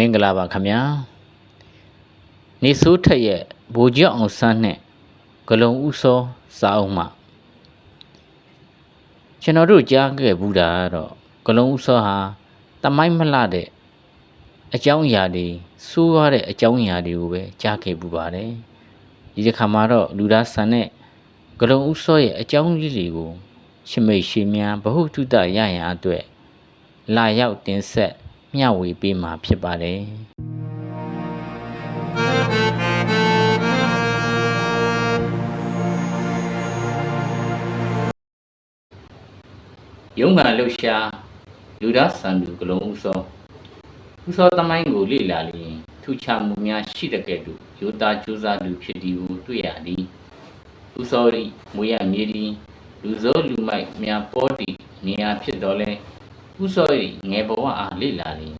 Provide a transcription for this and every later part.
မင်္ဂလာပါခင်ဗျာနေဆိုးထက်ရဲ့ဘိုလ်ကျောက်အောင်ဆန်းနဲ့ဂလုံဥစောစာအုပ်မှကျွန်တော်တို့ကြားခဲ့ဘူးတာကတော့ဂလုံဥစောဟာတမိုင်းမလှတဲ့အကြောင်းအရာတွေစိုးရတဲ့အကြောင်းအရာတွေကိုပဲကြားခဲ့ပူပါတယ်ဒီတစ်ခါမှာတော့လူသားဆန်နဲ့ဂလုံဥစောရဲ့အကြောင်းကြီးတွေကိုရှမိတ်ရှိများဘ ഹു တုတရရန်အတွက်လာရောက်တင်ဆက် မျှဝေပေးမှာဖြစ်ပါတယ်ရုံးကလှုပ်ရှားလူသားစံသူကလုံးဥစောဥစောသမိုင်းကိုလေ့လာလျင်ထူးခြားမှုများရှိတဲ့ကဲ့သို့ယောသားကြိုးစားသူဖြစ်သည်ကိုတွေ့ရသည်ဥစောရီမွေရမြေသည်လူစိုးလူမိုက်များပေါ်တီနေရာဖြစ်တော်လဲ ဥစောရီငယ်ဘဝအားလေ့လာလျင်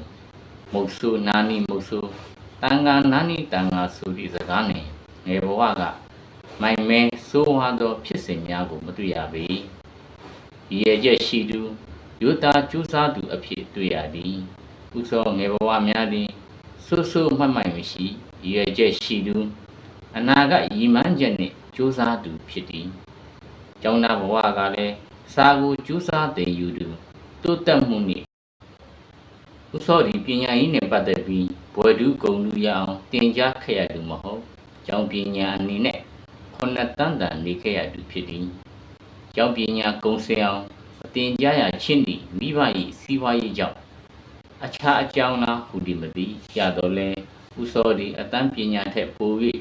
မုတ်ဆိုးနာနီမုတ်ဆိုးတန်ဃာနာနီတန်ဃာဆိုသည့်စကားနှင့်ငယ်ဘဝကမိုင်မဲဆိုးဝါသော ဖြစ်စဉ်များကို မတွေ့ရပေရည်ရချက်ရှိသူယောသားကျူးစားသူအဖြစ်တွေ့ရသည်ဥစောငယ်ဘဝများသည်ဆိုးဆိုးမှတ်မှတ်မရှိရည်ရချက်ရှိသူအနာကရည်မှန်းချက်နှင့်ကြိုးစားသူဖြစ်သည်ကျောင်းသားဘဝကလည်းစာကိုကျူးစားတဲ့ယူသူ တိုးတက်မှုနှင့်ဥစောဒီပညာရေးနဲ့ပတ်သက်ပြီးဘွယ်တူးဂုံလူရအောင်တင်ကြားခဲ့ရသူမဟုတ်ကျောင်းပညာအနေနဲ့ခုနှစ်တန်းတန်နေခဲ့ရသူဖြစ်သည်ကျောင်းပညာကုံစင်အောင်အတင်ကြားရချင်းသည်မိဘ၏စီးပွားရေးကြောင့်အခြားအကြောင်းလားဟူသည်မသိရတော့လဲဥစောဒီအတန်းပညာထက်ပို၍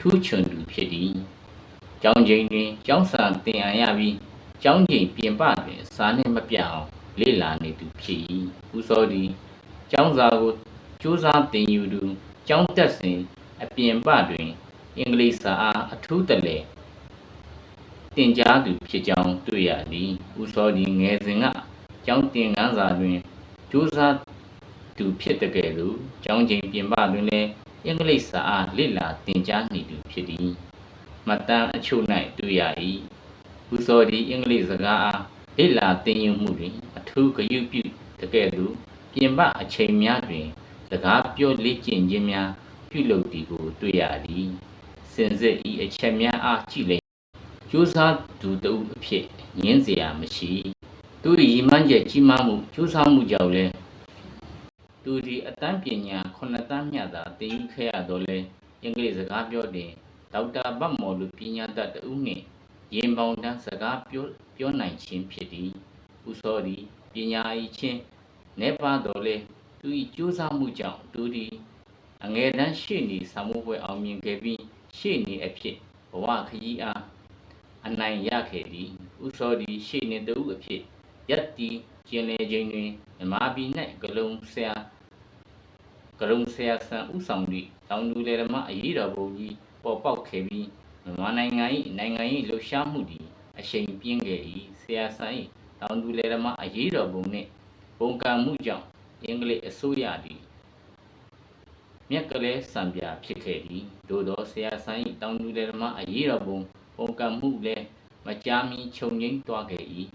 ထူးချွန်သူဖြစ်သည်ကျောင်းချိန်တွင်ကျောင်းစာသင်အပ်ရပြီးကျောင်းချိန်ပြင်ပတွင်စာနှင့်မပြတ်အောင် လေ့လာနေသူဖြစ်၏ဥစောသည်ကျောင်းစာကိုစူးစမ်းသင်ယူသူကျောင်းတက်စဉ်အပြင်ပတွင် အင်္ဂလိပ်စာအားအထူးတလဲသင်ကြားသူဖြစ်ကြောင်းတွေ့ရသည်ဥစောသည်ငယ်စဉ်ကကျောင်းသင်ခန်းစာတွင်စူးစမ်းသူဖြစ်တဲ့ကဲ့သို့ကျောင်းချိန်ပြင်ပတွင်လည်းအင်္ဂလိပ်စာအားလေ့လာသင်ကြားနေသူဖြစ်သည်မတန်အချို့၌တွေ့ရ၏ဥစောသည်အင်္ဂလိပ်စကားအားလေ့လာသင်ယူမှုတွင်အ ထူးဂရုပြုတကဲ့သို့ပြင်ပအချိန်များတွင်စကားပြောလေ့ကျင့်ခြင်းများပြုလုပ်သည်ကိုတွေ့ရသည်စင်စစ်ဤအချက်များအားကြည့်လေကျိုးစားသူတဦးအဖြစ်ငင်းเสียမရှိသူ၏ရည်မှန်းချက်ကြီးမားမှုကျိုးစားမှုကြောင့်လည်းသူသည်အတန်းပညာခုနှစ်တန်းမြတ်သာသင်ယူခဲ့ရတော့လဲအင်္ဂလိပ်စကားပြောတင်ဒေါက်တာဗတ်မော်လူပညာတတ်တဦးနှင့်ရင်ပေါင်တန်းစကားပြောပြောနိုင်ခြင်းဖြစ်သည်ဥစောသည် ပညာ၏ချင်းနေပါတော်လေသူ၏ကြိုးစားမှုကြောင့်သူသည်အငယ်တန်းရှေ့နေဆာမှုပွဲအောင်မြင်ခဲ့ပြီးရှေ့နေအဖြစ်ဘဝခရီးအားအနိုင်ရခဲ့သည်ဥစောသည်ရှေ့နေတဦးအဖြစ်ရက်တီကျင်လေခြင်းတွင်မြမပြည်၌ဂလုံဆရာဂလုံဆရာဆန်ဥဆောင်သည့်တောင်သူလေဓမ္မအရေးတော်ပုံကြီးပေါ်ပေါက်ခဲ့ပြီးမြန်မာနိုင်ငံ၏နိုင်ငံ၏လှုပ်ရှားမှုသည်အရှိန်ပြင်းခဲ့၏ဆရာဆန်၏ တောင်သူလေဓမ္မအရေးတော်ပုံနှင့်ပုံကံမှုကြောင့်အင်္ဂလိပ်အစိုးရသည်မြက်ကလေးစံပြဖြစ်ခဲ့သည်သို့သောဆရာဆိုင်တောင်သူလေဓမ္မအရေးတော်ပုံပုံကံမှုလည်းမကြာမီခြုံငိမ့်သွားခဲ့၏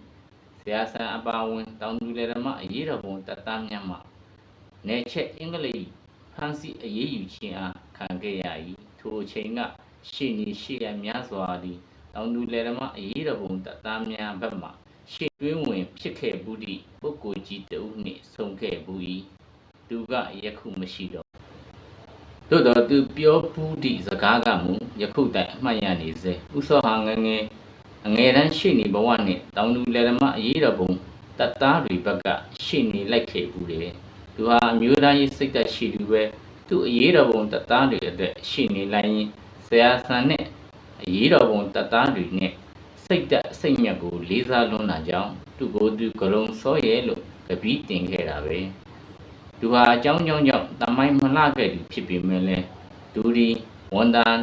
ဆရာဆန်အပါဝင်တောင်သူလေဓမ္မအရေးတော်ပုံတတမ်းများမှနေချက်အင်္ဂလိပ်ဖန်စီအရေးယူခြင်းအားခံခဲ့ရ၏ထိုအချိန်ကရှေ့နေရှေ့ရများစွာသည်တောင်သူလေဓမ္မအရေးတော်ပုံတတမ်းများဘက်မှ ရှေ့တွင်းဝင်ဖြစ်ခဲ့ဘူးသည့်ပုဂ္ဂိုလ်ကြီးတဦးနှင့်ဆုံခဲ့ဘူး၏သူကယခုမရှိတော့သို့တော်သူပြောဘူးသည့်စကားကမူယခုတိုင်အမှတ်ရနေစေဥစောဟာငငယ်အငယ်တန်းရှေ့နေဘဝနှင့်တောင်သူလယ်ဓမ္မအရေးတော်ပုံတတ်သားတွေဘက်ကရှေ့နေလိုက်ခဲ့ဘူးတယ်သူဟာအမျိုးသားရေးစိတ်သက်ရှိသူပဲသူအရေးတော်ပုံတတ်သားတွေအတွက်ရှေ့နေလိုက်ရင်ဆရာဆန်နဲ့အရေးတော်ပုံတတ်သားတွေနဲ့ စိတ်သက်စိတ်မြတ်ကိုလေးစားလွန်းတာကြောင့်သူ့ကိုသူကရုံစောရဲလို့ကပီးတင်ခဲ့တာပဲသူဟာအကြောင်းကြောင့်ကြောင့်တမိုင်းမလှခဲ့သူဖြစ်ပေမဲ့လည်းသူဒီဝန်တန်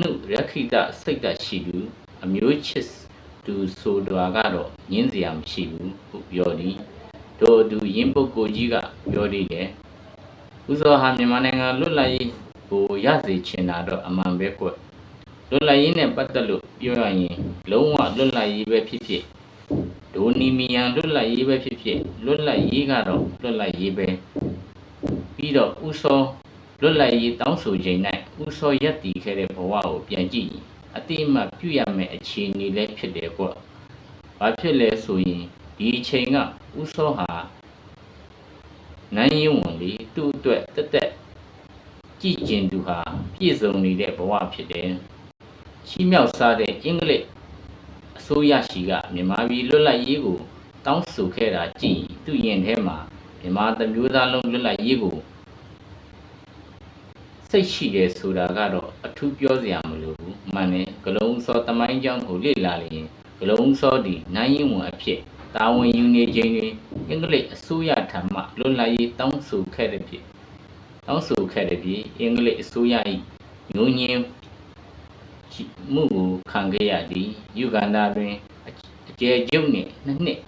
နှုရခိတစိတ်သက်ရှိသူအမျိုးချစ်သူဆိုတော်ကတော့ညင်းစရာမရှိဘူးဟုပြောသည်တို့သူရင်းပုဂ္ဂိုလ်ကြီးကပြောသေးတယ်ဥစောဟာမြန်မာနိုင်ငံလွတ်လပ်ရေးကိုရစေချင်တာတော့အမှန်ပဲကွ လွတ်လပ်ရေးနဲ့ပတ်သက်လို့ပြောရရင်လုံးဝလွတ်လပ်ရေးပဲဖြစ်ဖြစ်ဒိုနီမီယန်လွတ်လပ်ရေးပဲဖြစ်ဖြစ်လွတ်လပ်ရေးကတော့လွတ်လပ်ရေးပဲပြီးတော့ဥသောလွတ်လပ်ရေးတောင်းဆိုချိန်၌ဥသောရက်တည်ခဲ့တဲ့ဘဝကိုပြန်ကြည့်ရင်အတိအမှတ်ပြုရမယ့်အခြေအနေလည်းဖြစ်တယ်ကွ။ဘာဖြစ်လဲဆိုရင်ဒီအချိန်ကဥသောဟာနိုင်ရင်ဝင်လေသူ့အတွက်တက်တက်ကြည်ကျင်သူဟာပြည့်စုံနေတဲ့ဘဝဖြစ်တယ်။ ချီးမြှောက်စားတဲ့အင်္ဂလိပ်အစိုးရရှိကမြန်မာပြည်လွတ်လပ်ရေးကိုတောင်းဆိုခဲ့တာကြည့်ရင်သူ့ရင်ထဲမှာမြန်မာတစ်မျိုးသားလုံးလွတ်လပ်ရေးကိုစိတ်ရှိတယ်ဆိုတာကတော့အထူးပြောစရာမလိုဘူးမှန်တယ်ဂလုံးစောတမိုင်းကြောင်းကိုလေ့လာလျင်ဂလုံးစောဒီနိုင်ရင်ဝင်အဖြစ်တာဝန်ယူနေခြင်းတွင်အင်္ဂလိပ်အစိုးရထံမှလွတ်လပ်ရေးတောင်းဆိုခဲ့တဲ့ဖြစ်တောင်းဆိုခဲ့တဲ့ဖြစ်အင်္ဂလိပ်အစိုးရ၏ညှို့ညင်း မှုကိုခံခဲ့ရသည်ယူဂန္ဓာတွင်အကျယ်ကျုပ်နှင့်နှစ်နှစ်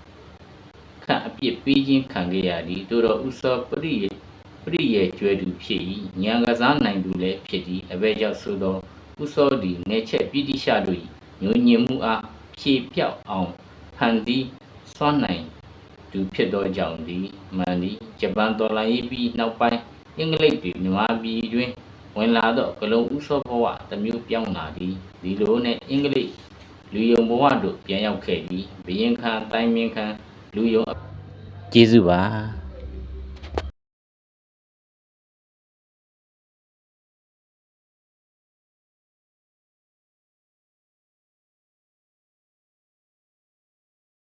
ခန့်အပြစ်ပေးခြင်းခံခဲ့ရသည်တို့တော့ဥသောပရိယေပရိယေကျွဲသူဖြစ်၏ဉာဏ်ကစားနိုင်သူလည်းဖြစ်သည်အဘဲကြောင့်ဆိုသောဥသောသည်နေချက်ပိဋိရှတို့၏ညဉ့်ညင်မှုအားဖြေပြောက်အောင်ဖန်တီးစွမ်းနိုင်သူဖြစ်သောကြောင့်သည်မှန်သည်ဂျပန်တော်လှန်ရေးပြီးနောက်ပိုင်းအင်္ဂလိပ်တွေမြန်မာပြည်တွင် ဝင်လာသောကလုံးဥသောဘဝတစ်မျိုးပြောင်းလာသည်ဒီလိုနဲ့အင်္ဂလိပ်လူယုံဘဝတို့ပြန်ရောက်ခဲ့သည်ဘယင်ခံတိုင်းမင်းခံလူယုံကျေးဇူးပါ